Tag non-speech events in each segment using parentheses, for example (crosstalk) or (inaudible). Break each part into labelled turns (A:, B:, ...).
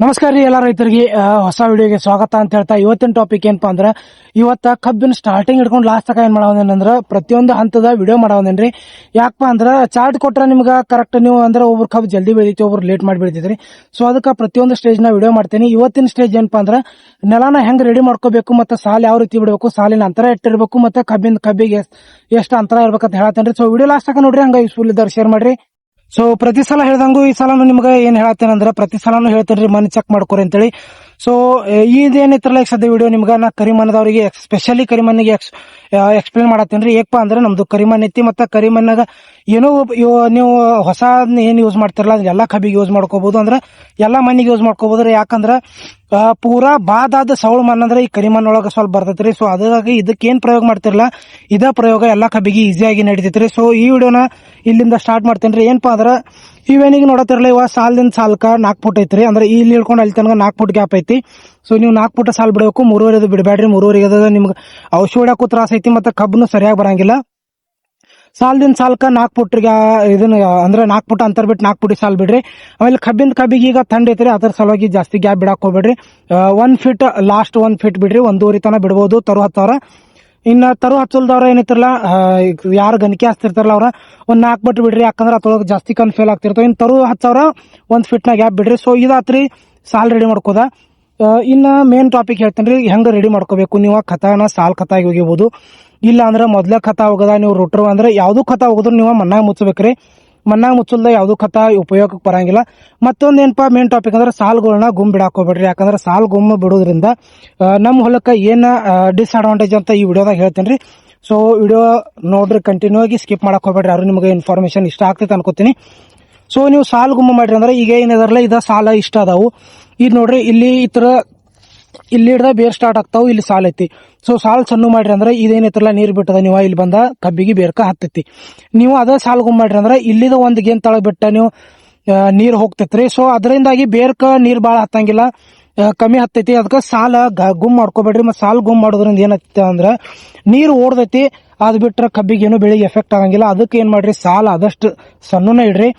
A: ನಮಸ್ಕಾರ ರೀ ಎಲ್ಲ ರೈತರಿಗೆ. ಹೊಸ ವಿಡಿಯೋಗೆ ಸ್ವಾಗತ ಅಂತ ಹೇಳ್ತಾ ಇವತ್ತಿನ ಟಾಪಿಕ್ ಏನಪ್ಪಾ ಅಂದ್ರೆ, ಇವತ್ತ ಕಬ್ಬಿನ ಸ್ಟಾರ್ಟಿಂಗ್ ಹಿಡ್ಕೊಂಡು ಲಾಸ್ಟ್ ತಕ ಏನ್ ಮಾಡೋದೇನಂದ್ರೆ ಪ್ರತಿಯೊಂದು ಹಂತದ ವಿಡಿಯೋ ಮಾಡೋದೇನ್ರಿ ಯಾಕಪ್ಪ ಅಂದ್ರೆ ಚಾರ್ಟ್ ಕೊಟ್ರೆ ನಿಮ್ಗೆ ಕರೆಕ್ಟ್ ನೀವು ಅಂದ್ರೆ ಒಬ್ರು ಕಬ್ಬು ಜಲ್ದಿ ಬೆಳಿತೀವಿ ಒಬ್ರು ಲೇಟ್ ಮಾಡಿ ಬೆಳಿತೈತ್ರಿ. ಸೊ ಅದಕ್ಕೆ ಪ್ರತಿಯೊಂದು ಸ್ಟೇಜ್ನ ವಿಡಿಯೋ ಮಾಡ್ತೀನಿ. ಇವತ್ತಿನ ಸ್ಟೇಜ್ ಏನಪ್ಪಾ ಅಂದ್ರೆ, ನೆಲನ ಹೆಂಗ್ ರೆಡಿ ಮಾಡ್ಕೋಬೇಕು ಮತ್ತೆ ಸಾಲ ಯಾವ ರೀತಿ ಬಿಡಬೇಕು, ಸಾಲಿನ ಅಂತರ ಇಟ್ಟಿರ್ಬೇಕು ಮತ್ತೆ ಕಬ್ಬಿನ ಕಬ್ಬಿಗೆ ಎಷ್ಟು ಅಂತರ ಇರ್ಬೇಕಂತ ಹೇಳತ್ತೇನ್ರಿ. ಸೊ ವಿಡಿಯೋ ಲಾಸ್ಟ್ ತಕ ನೋಡ್ರಿ, ಹಂಗ ಯೂಸ್ಫುಲ್ ಇದ್ದಾರೆ ಶೇರ್ ಮಾಡ್ರಿ. ಸೊ ಪ್ರತಿ ಸಲ ಹೇಳ್ದಂಗು ಈ ಸಲ ನಿಮ್ಗೆ ಏನ್ ಹೇಳತ್ತೇನಂದ್ರ ಪ್ರತಿ ಸಲನು ಹೇಳ್ತೇನೆ ಮನೆ ಚೆಕ್ ಮಾಡ್ಕೊರಿ ಅಂತೇಳಿ. ಸೊ ಇದೇನಿತ್ರಲ್ಲ ಈಗ ಸದ್ಯ ವಿಡಿಯೋ ನಿಮ್ಗೆ? ನಾ ಕರಿಮಣ್ಣದವ್ರಿಗೆ ಸ್ಪೆಷಲಿ ಕರಿಮಣ್ಣಿಗೆ ಎಕ್ಸ್ಪ್ಲೇನ್ ಮಾಡತ್ತೇನ್ರಿ. ಏಕಪ್ಪ ಅಂದ್ರೆ ನಮ್ದು ಕರಿಮನ್ ಐತಿ ಮತ್ತೆ ಕರಿಮಣ್ಣಾಗ ಏನೋ ನೀವು ಹೊಸ ಏನು ಯೂಸ್ ಮಾಡ್ತಿರಲ್ಲ ಅಂದ್ರೆ ಎಲ್ಲಾ ಕಬ್ಬಿಗೆ ಯೂಸ್ ಮಾಡ್ಕೋಬಹುದು ಅಂದ್ರೆ ಎಲ್ಲ ಮಣ್ಣಿಗೆ ಯೂಸ್ ಮಾಡ್ಕೋಬಹುದು ಯಾಕಂದ್ರ ಪೂರಾ ಬಾದಾದ ಸೌಳು ಮಣ್ಣು ಅಂದ್ರೆ ಈ ಕರಿಮಣ್ಣೊಳಗ ಸ್ವಲ್ಪ ಬರ್ತೈತ್ರಿ. ಸೊ ಅದಾಗಿ ಇದಕ್ಕೆ ಏನ್ ಪ್ರಯೋಗ ಮಾಡ್ತಿರಲ್ಲ ಇದ ಪ್ರಯೋಗ ಎಲ್ಲಾ ಕಬ್ಬಿಗೆ ಈಸಿಯಾಗಿ ನಡೀತೈತ್ರಿ. ಸೊ ಈ ವಿಡಿಯೋನ ಇಲ್ಲಿಂದ ಸ್ಟಾರ್ಟ್ ಮಾಡ್ತೇನ್ರಿ ಏನಪ್ಪಾ ಅಂದ್ರ ಇವೇನಿಗೆ ನೋಡತ್ತಿರಲ್ಲ ಇವಾಗ ಸಾಲಿನ ಸಾಲ್ಕ ನಾಲ್ಕು ಫುಟ್ ಐತ್ರಿ. ಅಂದ್ರೆ ಇಲ್ಲಿ ಇಳ್ಕೊಂಡು ಅಲ್ಲಿ ತನಕ ನಾಲ್ಕು ಫುಟ್ ಗ್ಯಾಪ್ ಐತಿ. ಸೊ ನೀವು ನಾಲ್ಕು ಪುಟ ಸಾಲ್ ಬಿಡಬೇಕು. ಮೂರುವರೆದು ಬಿಡಬೇಡ್ರಿ. ಮೂರುವರೆಗೆ ನಿಮ್ಗೆ ಔಷಧಿ ಹೊಡ್ಯಾಕು ತ್ರಾಸ ಐತಿ, ಮತ್ತೆ ಕಬ್ಬನ್ನು ಸರಿಯಾಗಿ ಬರಂಗಿಲ್ಲ. ಸಾಲ್ದಿನ ಸಾಲ್ಕ ನಾಲ್ಕು ಪುಟ್ರಿಗೆ ಇದನ್ನ, ಅಂದ್ರೆ ನಾಲ್ಕು ಪುಟ ಅಂತರ ಬಿಟ್ಟು ನಾಲ್ಕು ಪುಟಿ ಸಾಲ್ ಬಿಡ್ರಿ. ಆಮೇಲೆ ಕಬ್ಬಿನ ಕಬ್ಬಿಗೆ ಈಗ ಥಂಡ್ ಐತ್ರಿ, ಅದ್ರ ಸಲುವಾಗಿ ಜಾಸ್ತಿ ಗ್ಯಾಪ್ ಬಿಡಾಕ್ ಹೋಗ್ಬೇಡ್ರಿ. One feet last one feet ಬಿಡ್ರಿ, ಒಂದೂವರೆ ತನ ಬಿಡ್ಬೋದು ತರು ಹತ್ತವ್ರ ಇನ್ನ ತರು ಹಚ್ಚಲ್ದವ್ರ ಏನಿತ್ತಿರಲ್ಲ ಯಾರು ಗಣಿಕೆ ಹಚ್ತಿರ್ತಾರಲ್ಲ ಅವ್ರ, ಒಂದ್ ನಾಲ್ಕು ಬಟ್ ಬಿಡ್ರಿ, ಯಾಕಂದ್ರೆ ಅದ್ರೊಳಗೆ ಜಾಸ್ತಿ ಕನ್ ಫೇಲ್ ಆಗ್ತಿರ್ತಾವ. ಇನ್ ತರು ಹಚ್ಚವ್ರ, ಒಂದ್ ಫೀಟ್ನ ಗ್ಯಾಪ್ ಬಿಡ್ರಿ. ಸೊ ಇದಾತ್ರಿ, ಸಾಲ್ ರೆಡಿ ಮಾಡ್ಕೋದ. ಇನ್ನ ಮೇನ್ ಟಾಪಿಕ್ ಹೇಳ್ತೇನೆ ರೀ ಹೆಂಗ ರೆಡಿ ಮಾಡ್ಕೋಬೇಕು, ನೀವು ಕಥಾನ ಸಾಲ್ ಖತಾಗಿ ಹೋಗಿಬಹುದು ಇಲ್ಲ ಅಂದ್ರೆ ಮೊದ್ಲೇ ಖತ ಹೋಗದ, ನೀವು ರುಟ್ರು ಅಂದ್ರೆ ಯಾವ್ದು ಖತ ಹೋಗಿದ್ರು ನೀವು ಮಣ್ಣಾಗ ಮುಚ್ಚಬೇಕ್ರಿ. ಮಣ್ಣಾಗ ಮುಚ್ಚಲ್ದ ಯಾವ್ದು ಖತ ಉಪಯೋಗಕ್ಕೆ ಬರಂಗಿಲ್ಲ. ಮತ್ತೊಂದು ಏನಪ್ಪಾ ಮೇನ್ ಟಾಪಿಕ್ ಅಂದ್ರೆ ಸಾಲ್ಗಳನ್ನ ಗುಮ್ ಹೋಗ್ಬೇಡ್ರಿ. ಯಾಕಂದ್ರೆ ಸಾಲ್ ಗುಮ್ ಬಿಡೋದ್ರಿಂದ ನಮ್ಮ ಹೊಲಕ್ಕೆ ಏನ ಡಿಸ್ಅಡ್ವಾಂಟೇಜ್ ಅಂತ ಈ ವಿಡಿಯೋದಾಗ ಹೇಳ್ತೇನೆ ರೀ ಸೊ ವಿಡಿಯೋ ನೋಡ್ರಿ ಕಂಟಿನ್ಯೂ ಆಗಿ ಸ್ಕಿಪ್ ಮಾಡಕ್ ಹೋಗ್ಬೇಡ್ರಿ. ಯಾರು ನಿಮಗೆ ಇನ್ಫಾರ್ಮೇಶನ್ ಇಷ್ಟ ಆಗ್ತೈತೆ ಅನ್ಕೋತೀನಿ. ಸೊ ನೀವು ಸಾಲ್ ಗುಮ್ಮ ಮಾಡ್ರಿ ಅಂದ್ರೆ ಈಗ ಏನಿದಾರಲ್ಲ ಇದ ಸಾಲ ಇಷ್ಟ ಅದಾವು. ಈಗ ನೋಡ್ರಿ, ಇಲ್ಲಿ ಈ ತರ ಇಲ್ಲಿ ಹಿಡ್ದ ಬೇರ್ ಸ್ಟಾರ್ಟ್ ಆಗ್ತಾವ, ಇಲ್ಲಿ ಸಾಲ್ ಐತಿ. ಸೊ ಸಾಲ್ ಸಣ್ಣ ಮಾಡ್ರಿ ಅಂದ್ರೆ ಇದೇನೈತ್ರಲ್ಲ ನೀರ್ ಬಿಟ್ಟದ ನೀವು, ಇಲ್ಲಿ ಬಂದ ಕಬ್ಬಿಗೆ ಬೇರ್ಕ ಹತ್ತೈತಿ. ನೀವು ಅದ ಸಾಲ್ ಗುಮ್ ಮಾಡ್ರಿ ಅಂದ್ರೆ ಇಲ್ಲಿದ ಒಂದ್ ಗೇನ್ ತಳ ಬಿಟ್ಟ ನೀವು ನೀರು ಹೋಗ್ತೈತ್ರಿ. ಸೊ ಅದರಿಂದಾಗಿ ಬೇರ್ಕ ನೀರ್ ಬಾಳ ಹತ್ತಂಗಿಲ್ಲ. ಕಮ್ಮಿ ಹತ್ತೈತಿ. ಅದಕ್ಕೆ ಸಾಲ ಗುಮ್ ಮಾಡ್ಕೋಬೇಡ್ರಿ. ಮತ್ತೆ ಸಾಲ್ ಗುಮ್ ಮಾಡೋದ್ರಿಂದ ಏನೈತಿ ಅಂದ್ರ ನೀರು ಓಡ್ದೈತಿ. ಅದ್ ಬಿಟ್ರೆ ಕಬ್ಬಿಗೆ ಏನು ಬೆಳಿಗ್ಗೆ ಎಫೆಕ್ಟ್ ಆಗಂಗಿಲ್ಲ. ಅದಕ್ಕೆ ಏನ್ ಮಾಡ್ರಿ? ಸಾಲ ಆದಷ್ಟು ಸಣ್ಣನ ಇಡ್ರಿ.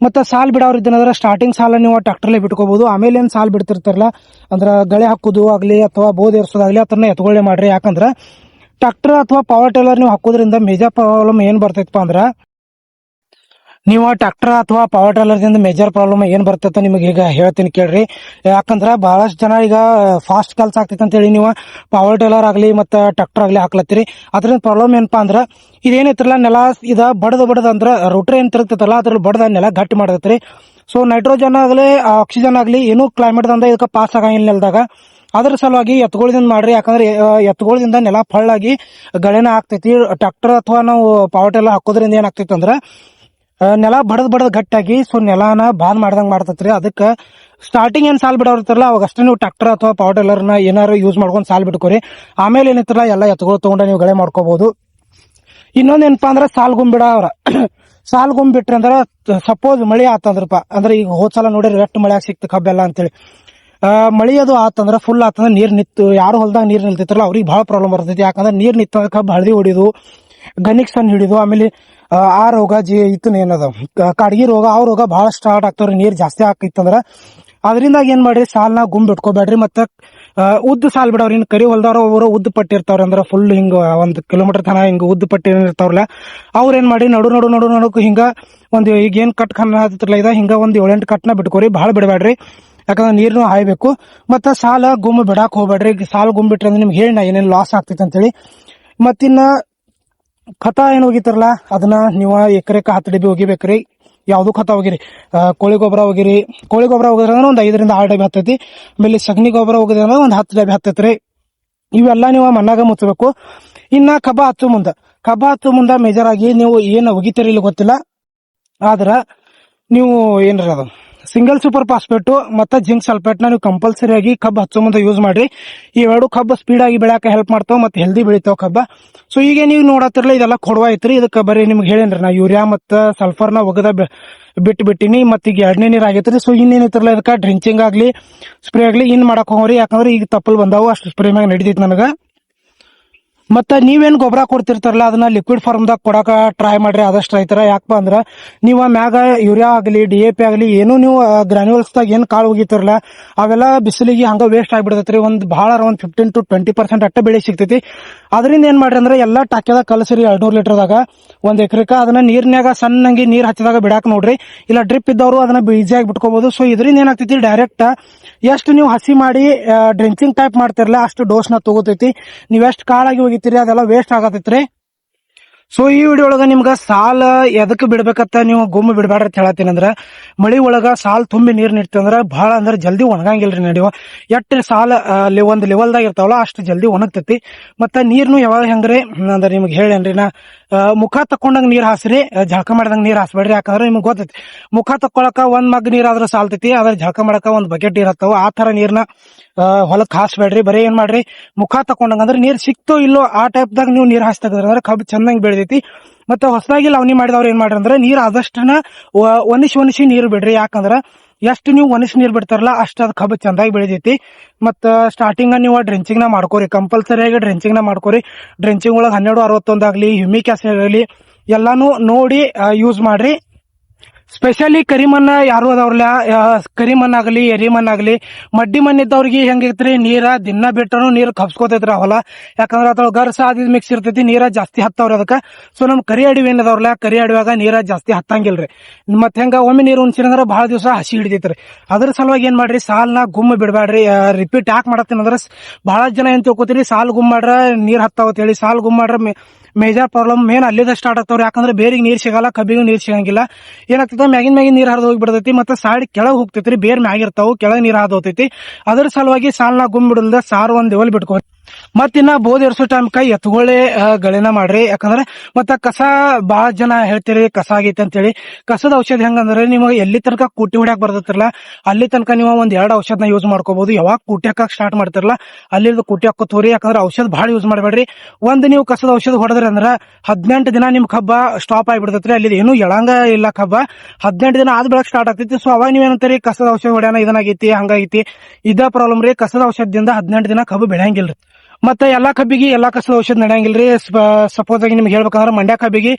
A: ಮತ್ತೆ ಸಾಲ್ ಬಿಡೋರು ಇದ್ದನಂದ್ರ ಸ್ಟಾರ್ಟಿಂಗ್ ಸಾಲ ನೀವು ಟ್ರಾಕ್ಟರ್ಲೆ ಬಿಟ್ಕೋಬಹುದು ಆಮೇಲೆ ಏನು ಸಾಲ್ ಬಿಡ್ತಿರ್ತಾರಲ್ಲ, ಅಂದ್ರೆ ಗಳೆ ಹಾಕೋದು ಆಗಲಿ ಅಥವಾ ಬೋದ್ ಏರ್ಸೋದಾಗ್ಲಿ ಅದನ್ನ ಎತ್ಕೊಳ್ಳೆ ಮಾಡ್ರಿ. ಯಾಕಂದ್ರ ಟ್ರಾಕ್ಟರ್ ಅಥವಾ ಪವರ್ ಟೇಲರ್ ನೀವು ಹಾಕೋದ್ರಿಂದ ಮೇಜರ್ ಪ್ರಾಬ್ಲಮ್ ಏನು ಬರ್ತೈತಪ್ಪ ಅಂದ್ರ ನೀವು ಟ್ರಾಕ್ಟರ್ ಅಥವಾ ಪವರ್ ಟ್ರಾಲರ್ದಿಂದ ದಿಂದ ಮೇಜರ್ ಪ್ರಾಬ್ಲಮ್ ಏನ್ ಬರ್ತೈತೆ ನಿಮಗೆ ಈಗ ಹೇಳ್ತೀನಿ ಕೇಳ್ರಿ. ಯಾಕಂದ್ರೆ ಬಹಳಷ್ಟು ಜನ ಈಗ ಫಾಸ್ಟ್ ಕೆಲಸ ಆಗ್ತೈತೆ ಅಂತ ಹೇಳಿ ನೀವು ಪವರ್ ಟ್ರೇಲರ್ ಆಗಲಿ ಮತ್ತೆ ಟ್ರಾಕ್ಟರ್ ಆಗಲಿ ಹಾಕ್ಲತ್ತೀರಿ. ಅದ್ರಿಂದ ಪ್ರಾಬ್ಲಮ್ ಏನಪ್ಪಾ ಅಂದ್ರೆ ಇದೇನಿತ್ರಲ್ಲ ನೆಲ ಇದ ಬಡದ ಬಡದ ಅಂದ್ರೆ ರೋಟ್ರಿ ಏನ್ ತಿರುಗ್ತೈತಲ್ಲ ಅದ್ರ ಬಡದ ನೆಲ ಗಟ್ಟಿ ಮಾಡತೈತ್ರಿ. ಸೊ ನೈಟ್ರೋಜನ್ ಆಗಲಿ ಆಕ್ಸಿಜನ್ ಆಗಲಿ ಏನು ಕ್ಲೈಮೇಟ್ ದಂದ ಇದಕ್ಕೆ ಪಾಸ್ ಆಗಂಗಿಲ್ಲ ನೆಲದಾಗ. ಅದ್ರ ಸಲುವಾಗಿ ಎತ್ತುಗಳಿಂದ ಮಾಡ್ರಿ. ಯಾಕಂದ್ರೆ ಎತ್ತುಗಳಿಂದ ನೆಲ ಫಳ್ಳಾಗಿ ಗಳೆನ ಆಗ್ತೈತಿ ಟ್ರಾಕ್ಟರ್ ಅಥವಾ ನಾವು ಪವರ್ ಟೇಲರ್ ಹಾಕೋದ್ರಿಂದ ಏನಾಗ್ತೈತಿ ಅಂದ್ರ ನೆಲ ಬಡದ್ ಬಡದ್ ಗಟ್ಟಾಗಿ ಸೊ ನೆಲನ ಬಾನ್ ಮಾಡ್ದಂಗ್ ಮಾಡ್ತತ್ರಿ. ಅದಕ್ಕೆ ಸ್ಟಾರ್ಟಿಂಗ್ ಏನ್ ಸಾಲ್ ಬಿಡೋರ್ ಇರ್ತಾರಲ್ಲ ಅವಾಗ ಅಷ್ಟೇ ನೀವು ಟ್ರಾಕ್ಟರ್ ಅಥವಾ ಪವರ್ ಟಿಲ್ಲರ್ನ ಏನಾರು ಯೂಸ್ ಮಾಡ್ಕೊಂಡು ಸಾಲ್ ಬಿಟ್ಕೋರಿ. ಆಮೇಲೆ ಏನಿತ್ತಲ್ಲ ಎಲ್ಲ ಎತ್ತುಗಳು ತಗೊಂಡ ನೀವು ಗಳೆ ಮಾಡ್ಕೋಬಹುದು ಇನ್ನೊಂದ್ ಏನಪ್ಪ ಅಂದ್ರೆ ಸಾಲ್ ಗುಂಬಿಡ ಅವ್ರ. (coughs) ಸಾಲ್ ಗುಂಬಿಟ್ರಿ ಅಂದ್ರೆ ಸಪೋಸ್ ಮಳಿ ಆತಂದ್ರಪ್ಪ, ಅಂದ್ರೆ ಈಗ ಹೋದ್ ಸಲ ನೋಡಿರಿ ಎಷ್ಟು ಮಳೆ ಸಿಕ್ತ ಕಬ್ಬೆಲ್ಲ ಅಂತೇಳಿ. ಮಳಿ ಅದು ಆತಂದ್ರ ಫುಲ್ ಆತಂದ್ರೆ ನೀರ್ ನಿತ್ತು, ಯಾರು ಹೊಲ್ದಾಗ ನೀರ್ ನಿಲ್ತಿತ್ತಲ್ಲ, ಅವ್ರಿಗೆ ಬಹಳ ಪ್ರಾಬ್ಲಮ್ ಬರ್ತೈತಿ. ಯಾಕಂದ್ರೆ ನೀರ್ ನಿತ್ತಂದ್ರೆ ಕಬ್ಬು ಹಳದಿ ಹೊಡಿದು, ಗನಿಗ್ ಸಣ್ಣ ಹಿಡಿದು, ಆಮೇಲೆ ಆ, ರೋಗ ಜಿ ಇತ್ತು ಏನದ ಕಾಡ್ಗಿ ರೋಗ ಆ ರೋಗ ಬಹಳ ಸ್ಟಾರ್ಟ್ ಆಗ್ತಾವ್ರಿ ನೀರ್ ಜಾಸ್ತಿ ಹಾಕಿತ್ತಂದ್ರ ಅದರಿಂದ ಏನ್ ಮಾಡ್ರಿ ಸಾಲ್ನ ಗುಂಬ್ ಬಿಟ್ಕೋಬೇಡ್ರಿ ಮತ್ತ ಉದ್ದ ಸಾಲ್ ಬಿಡವ್ರಿ. ಇನ್ ಕರಿ ಹೊಲ್ದವ್ರ ಅವರು ಉದ್ದ ಪಟ್ಟಿ ಇರ್ತಾವ್ರಿ ಅಂದ್ರ ಫುಲ್ ಹಿಂಗ ಒಂದ್ ಕಿಲೋಮೀಟರ್ ತನ ಹಿಂಗ ಉದ್ದ ಪಟ್ಟಿ ಇರ್ತಾವ್ರಲ್ಲ ಅವ್ರ ಏನ್ ಮಾಡಿ ನಡು ನಡು ನಡು ನಡುಕ್ ಹಿಂಗ ಒಂದ್ ಈಗ ಏನ್ ಕಟ್ ಹತ್ತಿರಲ್ಲ ಇದ ಹಿಂಗ ಒಂದ್ ಏಳೆಂಟು ಕಟ್ನ ಬಿಟ್ಕೋರಿ ಬಹಳ ಬಿಡಬೇಡ್ರಿ ಯಾಕಂದ್ರೆ ನೀರ್ನು ಹಾಯ್ಬೇಕು. ಮತ್ತ ಸಾಲ ಗುಮ್ಮ ಬಿಡಾಕ್ ಹೋಗ್ಬೇಡ್ರಿ ಸಾಲ್ ಗುಮ್ ಬಿಟ್ರಿ ಅಂದ್ರೆ ನಿಮ್ಗೆ ಹೇಳಿ ನಾ ಏನೇನ್ ಲಾಸ್ ಆಗ್ತೈತೆ ಅಂತೇಳಿ ಮತ್ತಿನ್ನ ಖತ ಏನು ಹೋಗಿತಾರಲ್ಲ ಅದನ್ನ ನೀವು ಎಕರೆಕ ಹತ್ತು ಡಬ್ಬಿ ಹೋಗಿಬೇಕ್ರಿ. ಯಾವುದು ಖತ ಹೋಗಿರಿ. ಕೋಳಿ ಗೊಬ್ಬರ ಹೋಗಿರಿ. ಕೋಳಿ ಗೊಬ್ಬರ ಹೋಗಿದ್ರೆ ಒಂದು ಐದರಿಂದ ಆರು ಡಬ್ಬಿ ಹತ್ತೈತಿ. ಆಮೇಲೆ ಸಗಣಿ ಗೊಬ್ಬರ ಹೋಗಿದ್ರೆ ಅಂದ್ರೆ ಒಂದ್ ಹತ್ತು ಡಬ್ಬಿ ಹತ್ತೈತ್ರಿ. ಇವೆಲ್ಲ ನೀವು ಮಣ್ಣಾಗ ಮುಚ್ಚಬೇಕು. ಇನ್ನ ಕಬ್ಬ ಹಚ್ಚು ಮುಂದ. ಕಬ್ಬ ಹಚ್ಚು ಮುಂದ ಮೇಜರ್ ಆಗಿ ನೀವು ಏನು ಒಗಿತೀರಿ ಇಲ್ಲ ಗೊತ್ತಿಲ್ಲ. ಆದ್ರ ನೀವು ಏನ್ರಿ ಅದು? ಸಿಂಗಲ್ ಸೂಪರ್ ಫಾಸ್ಫೇಟ್ ಮತ್ತೆ ಜಿಂಕ್ ಸಲ್ಫೇಟ್ ನೀವು ಕಂಪಲ್ಸರಿ ಆಗಿ ಕಬ್ಬು ಹಚ್ಚೋ ಮುಂದೆ ಯೂಸ್ ಮಾಡ್ರಿ. ಈ ಎರಡು ಕಬ್ಬು ಸ್ಪೀಡ್ ಆಗಿ ಬೆಳಕ ಹೆಲ್ಪ್ ಮಾಡ್ತಾವ ಮತ್ತೆ ಹೆಲ್ದಿ ಬೆಳಿತಾವ ಕಬ್ಬ. ಸೊ ಈಗ ನೀವು ನೋಡತ್ತಿರಲ್ಲ ಇದೆಲ್ಲ ಕೊಡುವ ಐತ್ರಿ. ಇದಕ್ಕೆ ಬರೀ ನಿಮ್ಗೆ ಹೇಳೇನ್ರಿ, ನಾ ಯೂರಿಯಾ ಮತ್ತ ಸಲ್ಫರ್ನ ಒಗದ ಬಿಟ್ಟು ಬಿಟ್ಟಿನಿ, ಮತ್ತೆ ಈಗ ಎರಡನೇ ನೀರ್ ಆಗೈತ್ರಿ. ಸೊ ಇನ್ನೇನೈತಿರಲ್ಲ ಇದಕ್ಕೆ ಡ್ರಿಂಚಿಂಗ್ ಆಗಲಿ ಸ್ಪ್ರೇ ಆಗಲಿ, ಇನ್ ಮಾಡಕ್ ಹೋಗ್ರಿ. ಯಾಕಂದ್ರೆ ಈಗ ತಪ್ಪಲ್ ಬಂದಾವು, ಅಷ್ಟು ಸ್ಪ್ರೇ ಮ್ಯಾಗ ನಡಿತೈತಿ ನನಗ. ಮತ್ತ ನೀವೇನ್ ಗೊಬ್ಬರ ಕೊಡ್ತಿರ್ತಾರಲ್ಲ, ಅದನ್ನ ಲಿಕ್ವಿಡ್ ಫಾರ್ಮ್ದಾಗ ಕೊಡಾಕ ಟ್ರೈ ಮಾಡ್ರಿ, ಆದಷ್ಟು ರೈತರ. ಯಾಕಪ್ಪ ಅಂದ್ರ ನೀವು ಮ್ಯಾಗ ಯೂರಿಯಾ ಆಗಲಿ ಡಿ ಎ ಪಿ ಆಗಲಿ, ಏನು ನೀವು ಗ್ರಾನ್ಯೂಲ್ಸ್ದಾಗ ಏನ್ ಕಾಳು ಹೋಗಿತಿರಲ್ಲ ಅವೆಲ್ಲ ಬಿಸಿಲಿಗೆ ಹಂಗ ವೇಸ್ಟ್ ಆಗಿಬಿಡ್ತೈತ್ರಿ. ಒಂದ್ ಬಹಳ ಒಂದು ಫಿಫ್ಟೀನ್ ಟು ಟ್ವೆಂಟಿ ಪರ್ಸೆಂಟ್ ಅಟ್ಟ ಬೆಳೆ ಸಿಗ್ತೈತಿ. ಅದರಿಂದ ಏನ್ ಮಾಡ್ರಿ ಅಂದ್ರೆ ಎಲ್ಲಾ ಟಾಕ್ಯದಾಗ ಕಲಸಿರಿ, ಎರಡ್ನೂರ್ ಲೀಟರ್ದಾಗ ಒಂದ್ ಎಕರೆಕ ಅದನ್ನ ನೀರ್ನ್ಯಾಗ ಸಣ್ಣಂಗಿ ನೀರ್ ಹಚ್ಚಿದಾಗ ಬಿಡಾಕ್ ನೋಡ್ರಿ. ಇಲ್ಲ ಡ್ರಿಪ್ ಇದ್ದವರು ಅದನ್ನ ಈಸಿಯಾಗಿ ಬಿಟ್ಕೋಬಹುದು ಸೊ ಇದರಿಂದ ಏನಾಗ್ತೈತಿ ಡೈರೆಕ್ಟ್ ಎಷ್ಟು ನೀವು ಹಸಿ ಮಾಡಿ ಡ್ರಿಂಕಿಂಗ್ ಟೈಪ್ ಮಾಡ್ತಿರಲ್ಲ, ಅಷ್ಟು ಡೋಸ್ನ ತಗೋತೈತಿ. ನೀವ್ ಎಷ್ಟು ಕಾಳಾಗಿ ಹೋಗಿತೀರಿ ಅದೆಲ್ಲ ವೇಸ್ಟ್ ಆಗತೈತ್ರಿ ಸೊ ಈ ವಿಡಿಯೋ ಒಳಗ ನಿಮ್ಗ ಸಾಲ ಎದಕ್ ಬಿಡ್ಬೇಕತ್ತ ನೀವು ಗುಮ್ಮ ಬಿಡಬೇಡ್ರಿ ಅಂತ ಹೇಳತ್ತೀನಿ ಅಂದ್ರ, ಮಳಿ ಒಳಗ ಸಾಲ್ ತುಂಬಿ ನೀರ್ ನಿಡ್ತಂದ್ರ ಬಹಳ ಅಂದ್ರ ಜಲ್ದಿ ಒಣಗಂಗಿಲ್ರಿ ನಡೆಯುವ ಎಟ್ ಸಾಲ ಒಂದ್ ಲೆವೆಲ್ದಾಗ ಇರ್ತಾವಲ್ಲ, ಅಷ್ಟು ಜಲ್ದಿ ಒಣಗ್ತೈತಿ. ಮತ್ತ ನೀರ್ನು ಯಾವಾಗ ಹೆಂಗ್ರಿ? ಅಂದ್ರೆ ನಿಮ್ಗೆ ಹೇಳೇನ್ರಿ ನಾ ಮುಖ ತಕೊಂಡಂಗ್ ನೀರ್ ಹಾಸ್ರಿ ಜಳಕ ಮಾಡ್ದಂಗ್ ನೀರ್ ಹಾಸ್ಬೇಡ್ರಿ, ಯಾಕಂದ್ರೆ ನಿಮ್ಗೆ ಗೊತ್ತೈತಿ. ಮುಖ ತಕ್ಕೊಳಕ ಒಂದ್ ಮಗ್ ನೀರ್ ಆದ್ರೂ ಸಾಲ್ತೈತಿ ಅದ್ರ ಜಳಕ ಮಾಡಕ ಒಂದ್ ಬಕೆಟ್ ನೀರ್ ಹಾಕ್ತಾವ ಆ ತರ ನೀರ್ನ ಹೊಲಕ್ ಹಾಸ್ಬೇಡ್ರಿ, ಬರೀ ಏನ್ ಮಾಡ್ರಿ? ಮುಖ ತಕೊಂಡಂಗ ಅಂದ್ರೆ ನೀರ್ ಸಿಕ್ತೋ ಇಲ್ಲೋ ಆ ಟೈಪ್ ದಾಗ ನೀವು ನೀರ್ ಹಾಸ್ತಾ ಅಂದ್ರೆ ಕಬ್ಬು ಚಂದಂಗ್ ಬೆಳೆದೈತಿ. ಮತ್ತೆ ಹೊಸದಾಗಿ ಲವಣಿ ಮಾಡಿದವ್ರು ಏನ್ ಮಾಡ್ರಿ ಅಂದ್ರೆ ನೀರ್ ಆದಷ್ಟನ ಒನಿಶ್ ಒನಿಶಿ ನೀರ್ ಬಿಡ್ರಿ. ಯಾಕಂದ್ರ ಎಷ್ಟು ನೀವು ಒನಿಸ್ ನೀರ್ ಬಿಡ್ತಾರಲ್ಲ ಅಷ್ಟ ಅದ್ ಕಬ್ಬು ಚಂದಾಗಿ ಬೆಳೆದೈತಿ. ಮತ್ತ ಸ್ಟಾರ್ಟಿಂಗ್ ನೀವು ಡ್ರೆಂಚಿಂಗ್ನ ಮಾಡ್ಕೋರಿ. ಕಂಪಲ್ಸರಿಯಾಗಿ ಡ್ರೆಂಚಿಂಗ್ನ ಮಾಡ್ಕೋರಿ. ಡ್ರೆಂಚಿಂಗ್ ಒಳಗೆ ಹನ್ನೆರಡು ಅರವತ್ತೊಂದಾಗ್ಲಿ ಹ್ಯೂಮಿಕ್ ಆಸಿಡ್ ಆಗಲಿ, ಎಲ್ಲಾನು ನೋಡಿ ಯೂಸ್ ಮಾಡ್ರಿ. ಸ್ಪೆಷಲಿ ಕರಿಮಣ್ಣ ಯಾರು ಅದಾವ್ರಲ್ಲ ಕರಿಮಣ್ಣಾಗಲಿ, ಎರಿಮಣ್ಣಾಗಲಿ, ಮಡ್ಡಿ ಮಣ್ಣು ಇದ್ದವ್ರಿಗೆ ಹೆಂಗಿರ್ತ್ರಿ ನೀರ ದಿನ ಬಿಟ್ಟರೂ ನೀರು ಕಪ್ಸ್ಕೊತೈತ್ರಿ ಹೊಲ ಯಾಕಂದ್ರೆ ಅದ್ರ ಗರ್ಸ ಅದ್ ಮಿಕ್ಸ್ ಇರ್ತೈತಿ, ನೀರ ಜಾಸ್ತಿ ಹತ್ತವ್ರಿ ಅದಕ್ಕೆ. ಸೊ ನಮ್ಮ ಕರಿ ಅಡವಿ ಏನ್ ಅದಾವ್ರಲ್ಲ ಕರಿ ಅಡವ್ಯಾಗ ನೀರ ಜಾಸ್ತಿ ಹತ್ತಂಗಿಲ್ರಿ. ಮತ್ತೆ ಹೆಂಗ ಒಮ್ಮೆ ನೀರು ಉಣ್ಸಿರಂದ್ರ ಬಹಳ ದಿವಸ ಹಸಿ ಹಿಡಿತೈತ್ರಿ. ಅದ್ರ ಸಲುವಾಗಿ ಏನ್ ಮಾಡ್ರಿ? ಸಾಲ್ನ ಗುಮ್ಮ ಬಿಡಬೇಡ್ರಿ ರಿಪೀಟ್ ಯಾಕೆ ಮಾಡತ್ತೀನಿ ಅಂದ್ರೆ ಬಹಳ ಜನ ಏನ್ ತಿಳ್ಕೊತೀರಿ? ಸಾಲ್ ಗುಮ್ ಮಾಡ್ರ, ನೀರ್ ಹತ್ತಾವ ಅಂತ ಹೇಳಿ ಸಾಲ್ ಗುಮ್ ಮಾಡ್ರ ಮೇಜರ್ ಪ್ರಾಬ್ಲಮ್ ಮೇನ್ ಅಲ್ಲಿದ ಸ್ಟಾರ್ಟ್ ಆಗ್ತಾವ್ರಿ. ಯಾಕಂದ್ರೆ ಬೇರಿಗೆ ನೀರು ಸಿಗಲ್ಲ, ಕಬ್ಬಿಗೂ ನೀರು ಸಿಗಂಗಿಲ್ಲ. ಏನಾಗ್ತದೆ ಮ್ಯಾಗಿನ ಮ್ಯಾಗಿನ ನೀರು ಹರಿದು ಹೋಗಿ ಬಿಡ್ತೈತಿ ಮತ್ತೆ ಸಾಡ್ ಕೆಳಗೆ ಹೋಗ್ತೈತಿ ಬೇರ್ ಮ್ಯಾಗಿರ್ತಾವು, ಕೆಳಗೆ ನೀರು ಹಾದು ಹೋಗ್ತೈತಿ. ಅದ್ರ ಸಲುವಾಗಿ ಸಾಲ್ನ ಗುಂಬಿಡಲ್ದ ಸಾರು ಒಂದು ಒಂದ್ ಲೆವೆಲ್ ಬಿಟ್ಕೋ ಮತ್ತಿನ್ನ ಬೋದ್ ಎರ್ಸೋ ಟೈಮ್ ಕೈ ಎತ್ತುಗೊಳ್ಳೆ ಗಳಿನ ಮಾಡ್ರಿ. ಯಾಕಂದ್ರೆ ಮತ್ತ ಕಸ ಬಹಳ ಜನ ಹೇಳ್ತೀರಿ, ಕಸ ಆಗೈತೆ ಅಂತೇಳಿ. ಕಸದ ಔಷಧ ಹೆಂಗಂದ್ರೆ ನಿಮಗೆ ಎಲ್ಲಿ ತನಕ ಕೂಟಿ ಹೊಡ್ಯಾಕ್ ಬರ್ದತ್ತಿರಲ್ಲ ಅಲ್ಲಿ ತನಕ ನೀವು ಒಂದ್ ಎರಡು ಔಷಧನ ಯೂಸ್ ಮಾಡ್ಕೋಬಹುದು ಯಾವಾಗ ಕೂಟಿ ಹಾಕಕ್ ಸ್ಟಾರ್ಟ್ ಮಾಡ್ತಿರಲ್ಲ ಅಲ್ಲಿ ಕೂಟಿ ಹಾಕೋತೋರಿ ಯಾಕಂದ್ರೆ ಔಷಧ ಬಹಳ ಯೂಸ್ ಮಾಡಬೇಡ್ರಿ. ಒಂದ್ ನೀವು ಕಸದ ಔಷಧ ಹೊಡೆದ್ರಿ ಅಂದ್ರ ಹದಿನೆಂಟು ದಿನ ನಿಮ್ ಕಬ್ಬ ಸ್ಟಾಪ್ ಆಗಿಬಿಡ್ತೈತ್ರಿ. ಅಲ್ಲಿ ಏನು ಎಳಂಗ ಇಲ್ಲ ಕಬ್ಬ. ಹದಿನೆಂಟು ದಿನ ಆದ್ ಬೆಳಕ್ ಸ್ಟಾರ್ಟ್ ಆಗ್ತೈತಿ. ಸೊ ಅವಾಗ ನೀವೇನಂತೀರಿ ಕಸದ ಔಷಧ ಹೊಡ್ಯಾನ, ಇದನ್ನಾಗೈತಿ, ಹಂಗಾಗೈತಿ. ಇದ ಪ್ರಾಬ್ಲಮ್ ರೀ, ಕಸದ ಔಷಧದಿಂದ ಹದಿನೆಂಟು ದಿನ ಕಬ್ಬು ಬೆಳೆಯಂಗಿಲ್ರಿ. ಮತ್ತೆ ಎಲ್ಲಾ ಕಬ್ಬಿಗೆ ಎಲ್ಲಾ ಕಸದ ಔಷಧ ನಡೆಯಂಗಿಲ್ರಿ. ಸಪೋಸ್ ಆಗಿ ನಿಮ್ಗೆ ಹೇಳ್ಬೇಕಂದ್ರೆ ಮಂಡ್ಯ ಕಬ್ಬಿಗೆ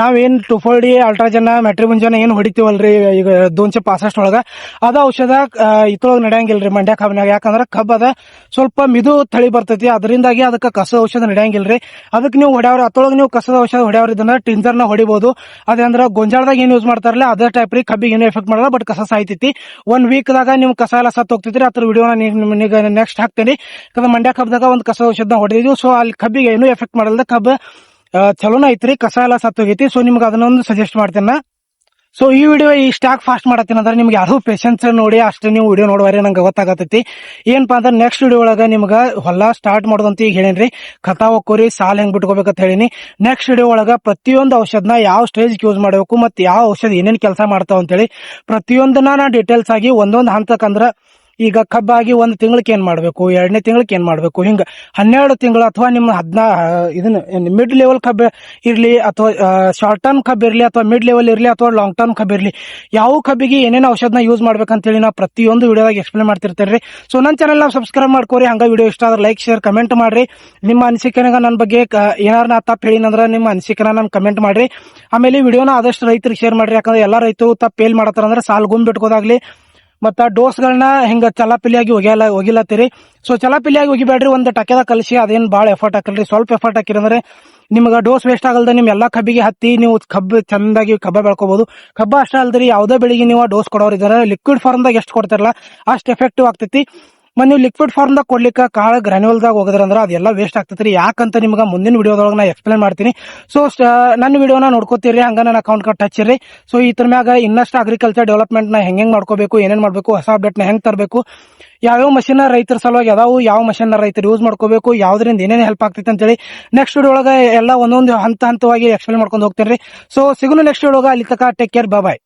A: ನಾವೇನ್ ಟುಫೋಲ್ಡಿ ಅಲ್ಟ್ರಾಜನ್ ಮೆಟ್ರಿಗುಂಜನ ಏನ್ ಹೊಡಿತೀವಲ್ರಿ ಈಗ ದೋನ್ಸೆ ಪಾಸಷ್ಟ್ ಒಳಗ ಅದ ಔಷಧ ಇದ್ರೊಳಗ ನಡೆಯಂಗಿಲ್ರಿ ಮಂಡ್ಯ ಕಬ್ಬಿನಾಗ ಯಾಕಂದ್ರೆ ಕಬ್ಬ ಅದ ಸ್ವಲ್ಪ ಮಿದು ತಳಿ ಬರ್ತೈತಿ. ಅದರಿಂದಾಗಿ ಅದಕ್ಕೆ ಕಸದ ಔಷಧ ನಡೆಯಂಗಿಲ್ರಿ. ಅದಕ್ಕೆ ನೀವು ಹೊಡ್ಯಾವ್ರಿ ಅತೊಳಗ ನೀವು ಕಸದ ಔಷಧ ಹೊಡ್ಯಾವ್ರಿ, ಇದನ್ನ ಟಿಂಜರ್ನ ಹೊಡಿಬಹುದು ಅದಂದ್ರ ಗೊಂಜಾಳದಾಗ ಏನ್ ಯೂಸ್ ಮಾಡ್ತಾರಲ್ಲ, ಅದೇ ಟೈಪ್ ರೀ ಕಬ್ಬಿಗೆ ಏನು ಎಫೆಕ್ಟ್ ಮಾಡಲ್ಲ ಬಟ್ ಕಸ ಸಾಯ್ತೈತಿ. ಒನ್ ವೀಕ್ ದಾಗ ನಿಮ್ ಕಸ ಎಲ್ಲ ಸತ್ ಆತರ ಅದ್ರ ನಿಮಗೆ ನೆಕ್ಸ್ಟ್ ಹಾಕ್ತೇನೆ. ಮಂಡ್ಯ ಕಬ್ಬದಾಗ ಒಂದ್ ಕಸ ಔಷಧ ಹೊಡೆದಿದ್ವಿ. ಸೊ ಅಲ್ಲಿ ಕಬ್ಬಿಗೆ ಏನು ಎಫೆಕ್ಟ್ ಮಾಡಲ್ದ. ಕಬ್ಬ ಚಲೋನ ಐತ್ರಿ. ಕಸ ಎಲ್ಲ ಸತ್ತೋಗೈತಿ. ಸೊ ನಿಮ್ಗೆ ಅದನ್ನೊಂದು ಸಜೆಸ್ಟ್ ಮಾಡ್ತೇನೆ. ಸೊ ಈ ವಿಡಿಯೋ ಈ ಸ್ಟಾಕ್ ಫಾಸ್ಟ್ ಮಾಡತ್ತೀನಿ ಅಂದ್ರೆ ನಿಮ್ಗೆ ಯಾರು ಪೇಷನ್ಸ್ ನೋಡಿ ಅಷ್ಟೇ ನೀವು ವಿಡಿಯೋ ನೋಡುವರೆ, ನಂಗೆ ಗೊತ್ತಾಗತ್ತೈತಿ. ಏನಪ್ಪಾ ಅಂದ್ರೆ ನೆಕ್ಸ್ಟ್ ವಿಡಿಯೋ ಒಳಗ ನಿಮ್ಗೆ ಹೊಲ ಸ್ಟಾರ್ಟ್ ಮಾಡೋದಂತ ಈಗ ಹೇಳೇನ್ರಿ. ಕಥಾ ಹೋಗ್ಕೋರಿ ಸಾಲ್ ಹೆಂಗ್ ಬಿಟ್ಕೋಬೇಕಂತ ಹೇಳಿನಿ. ನೆಕ್ಸ್ಟ್ ವಿಡಿಯೋ ಒಳಗ ಪ್ರತಿಯೊಂದು ಔಷಧನ ಯಾವ ಸ್ಟೇಜ್ ಯೂಸ್ ಮಾಡಬೇಕು ಮತ್ತೆ ಯಾವ ಔಷಧ ಏನೇನು ಕೆಲಸ ಮಾಡ್ತಾವ ಅಂತೇಳಿ ಪ್ರತಿಯೊಂದನ್ನ ನಾ ಡೀಟೇಲ್ಸ್ ಆಗಿ ಒಂದೊಂದು ಹಂತಕ್ಕಂದ್ರ ಈಗ ಕಬ್ಬಾಗಿ ಒಂದ್ ತಿಂಗಳಕ್ಕೆ ಏನ್ ಮಾಡ್ಬೇಕು? ಎರಡನೇ ತಿಂಗಳಕ್ಕೆ ಏನ್ ಮಾಡ್ಬೇಕು? ಹಿಂಗ ಹನ್ನೆರಡು ತಿಂಗಳು ಅಥವಾ ನಿಮ್ಮ ಹದಿನಾ, ಇದನ್ನ ಮಿಡ್ ಲೆವೆಲ್ ಕಬ್ಬ ಇರ್ಲಿ ಅಥವಾ ಶಾರ್ಟ್ ಟರ್ಮ್ ಕಬ್ಬ ಇರ್ಲಿ ಅಥವಾ ಮಿಡ್ ಲೆವೆಲ್ ಇರ್ಲಿ ಅಥವಾ ಲಾಂಗ್ ಟರ್ಮ್ ಕಬ್ಬ ಇರ್ಲಿ, ಯಾವ ಕಬ್ಬಿಗೆ ಏನೇನು ಔಷಧನ ಯೂಸ್ ಮಾಡ್ಬೇಕಂತೇಳಿ ನಾವು ಪ್ರತಿಯೊಂದು ವಿಡಿಯೋದಾಗ ಎಕ್ಸ್ಪ್ಲೇನ್ ಮಾಡ್ತಿರ್ತೇನೆ ಸೊ ನನ್ನ ಚಾನಲ್ ನಾವು ಸಬ್ಸ್ಕ್ರೈಬ್ ಮಾಡ್ಕೋರಿ, ಹಂಗ ವಿಡಿಯೋ ಇಷ್ಟ ಆದ್ರೆ ಲೈಕ್ ಶೇರ್ ಕಮೆಂಟ್ ಮಾಡ್ರಿ. ನಿಮ್ಮ ಅನಿಸಿಕೆನಾಗ ನನ್ನ ಬಗ್ಗೆ ಏನಾರ ನಾ ತಪ್ಪು ಹೇಳಿನಂದ್ರೆ ನಿಮ್ಮ ಅನಿಸಿಕೆನ ನಾನು ಕಮೆಂಟ್ ಮಾಡ್ರಿ. ಆಮೇಲೆ ವಿಡಿಯೋನ ಆದಷ್ಟು ರೈತರಿಗೆ ಶೇರ್ ಮಾಡ್ರಿ, ಯಾಕಂದ್ರೆ ಎಲ್ಲ ರೈತರು ತಪ್ಪು ಏಲ್ ಮಾಡತ್ತಾರ ಅಂದ್ರೆ ಸಾಲ್ ಗುಮ್ ಬಿಟ್ಕೋದಾಗ್ಲಿ. ಮತ್ತ ಡೋಸ್ಗಳನ್ನ ಹಿಂಗ ಚಲಾಪಿಲಿಯಾಗಿ ಒಗೆಯಲ್ಲ ಒಗಿಲತ್ತೀರಿ ಸೊ ಚಲಾಪಿಲಿಯಾಗಿ ಒಗಿಬೇಡ್ರಿ ಒಂದು ಟಕೆದ ಕಲಿಸಿ, ಅದೇನ್ ಭಾಳ ಎಫರ್ಟ್ ಹಾಕಲ್ರಿ. ಸ್ವಲ್ಪ ಎಫರ್ಟ್ ಹಾಕಿರಿ ಅಂದ್ರೆ ನಿಮ್ಗೆ ಡೋಸ್ ವೇಸ್ಟ್ ಆಗಲ್ದ ನಿಮ್ ಎಲ್ಲಾ ಕಬ್ಬಿಗೆ ಹತ್ತಿ, ನೀವು ಕಬ್ಬು ಚಂದಾಗಿ ಕಬ್ಬ ಬೆಳ್ಕೋಬಹುದು ಕಬ್ಬ ಅಷ್ಟೇ ಅಲ್ದ್ರಿ, ಯಾವುದೇ ಬೆಳಿಗ್ಗೆ ನೀವು ಡೋಸ್ ಕೊಡೋರಿದ್ದಾರೆ ಲಿಕ್ವಿಡ್ ಫಾರ್ಮ್ದಾಗ ಎಷ್ಟು ಕೊಡ್ತಾರಲ್ಲ, ಅಷ್ಟು ಎಫೆಕ್ಟಿವ್ ಆಗ್ತೈತಿ. ಮತ್ತೆ ನೀವು ಲಿಕ್ವಿಡ್ ಫಾರ್ಮ್ದಾಗ ಕೊಡ್ಲಿಕ್ಕೆ ಕಾಳ ಗ್ರಾನ್ಯೂಲ್ದಾಗ ಹೋಗದ್ರಂದ್ರ ಅದೆಲ್ಲ ವೇಸ್ಟ್ ಆಗ್ತೈತ್ರಿ ಯಾಕಂತ ನಿಮ್ಗೆ ಮುಂದಿನ ವಿಡಿಯೋದೊಳಗೆ ನಾ ಎಕ್ಸ್ಪ್ಲೇನ್ ಮಾಡ್ತೀನಿ. ಸೊ ನನ್ನ ವಿಡಿಯೋನ ನೋಡ್ಕೋತೀರಿ, ಹಂಗ ನನ್ನ ಅಕೌಂಟ್ ಟಚ್ ಇರ್ರಿ. ಸೊ ಇದ್ರ ಮ್ಯಾಗ ಇನ್ನಷ್ಟು ಅಗ್ರಿಕಲ್ಚರ್ ಡೆವಲಪ್ಮೆಂಟ್ನ ಹೆಂಗ್ ಮಾಡ್ಕೋಬೇಕು, ಏನೇನ್ ಮಾಡ್ಬೇಕು, ಹೊಸ ಅಪ್ಡೇಟ್ನ ಹೆಂಗ್ ತರಬೇಕು, ಯಾವ್ಯಾವ ಮಷಿನ್ ರೈತರ ಸಲುವಾಗಿ ಯಾವ ಯಾವ ಮಷಿನ್ ರೈತರು ಯೂಸ್ ಮಾಡ್ಕೋಬೇಕು, ಯಾವ್ದ್ರಿಂದ ಏನೇನು ಹೆಲ್ಪ್ ಆಗ್ತೈತೆ ಅಂತೇಳಿ ನೆಕ್ಸ್ಟ್ ವಿಡಿಯೋ ಒಳಗೆ ಎಲ್ಲ ಒಂದೊಂದು ಹಂತ ಹಂತವಾಗಿ ಎಕ್ಸ್ಪ್ಲೇನ್ ಮಾಡ್ಕೊಂಡು ಹೋಗ್ತೇನೆ ಸೊ ಸಿಗುನು ನೆಕ್ಸ್ಟ್ ವಿಡಿಯೋ ಅಲ್ಲಿ ತಕ ಟೇಕ್ ಕೇರ್ ಬಾಯ್